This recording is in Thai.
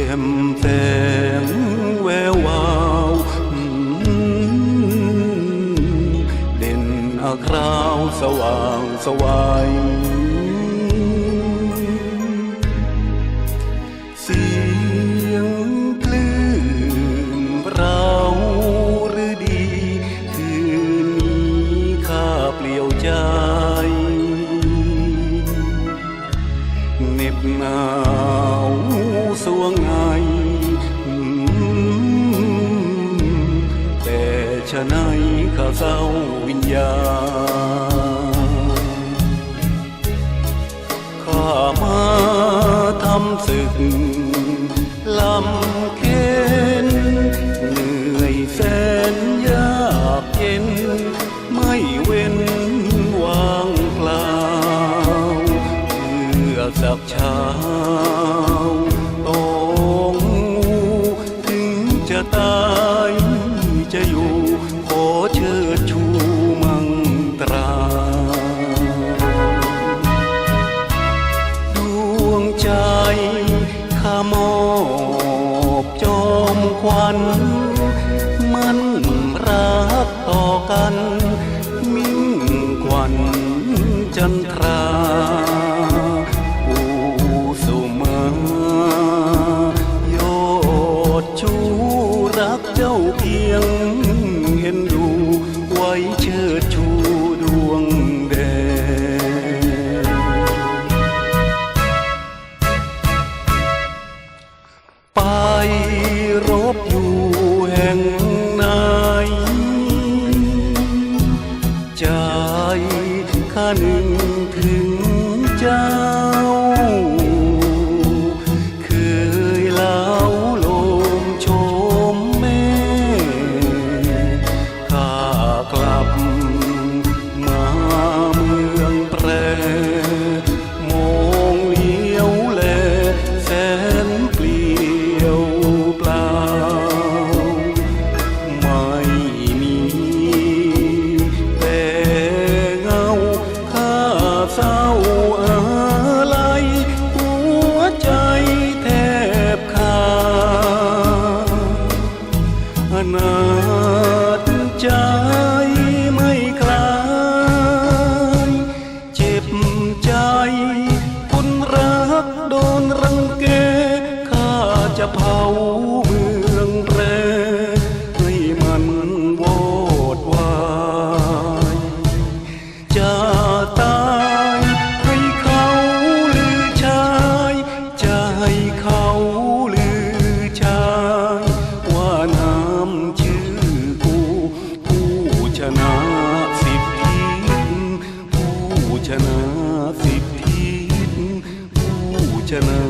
็มแต้มแวววาวเด่นอาคราวสว่างสวายเสียงคลื่นเราหรือดี คืนนี้ข้าเปลี่ยวใจ แต่ชะไหนข้าเศร้าวิญญาณข้ามาทำศึกลำเค็นเหนื่อยแสนยากเย็น ไม่เว้นวางเปล่าเพื่อสักเช้าต้องถึงจะตา มันรักต่อกัน มิ่งควันจันทราอูสุมายอดชูรักเจ้าเพียงเห็นดู เผาเมืองแปรให้มันวอดวายจะตายให้เขาหรือชายจะให้เขาหรือชายว่าน้ำชื่อกูผู้ชนะสิบทิศผู้ชนะสิบทิศผู้ชนะ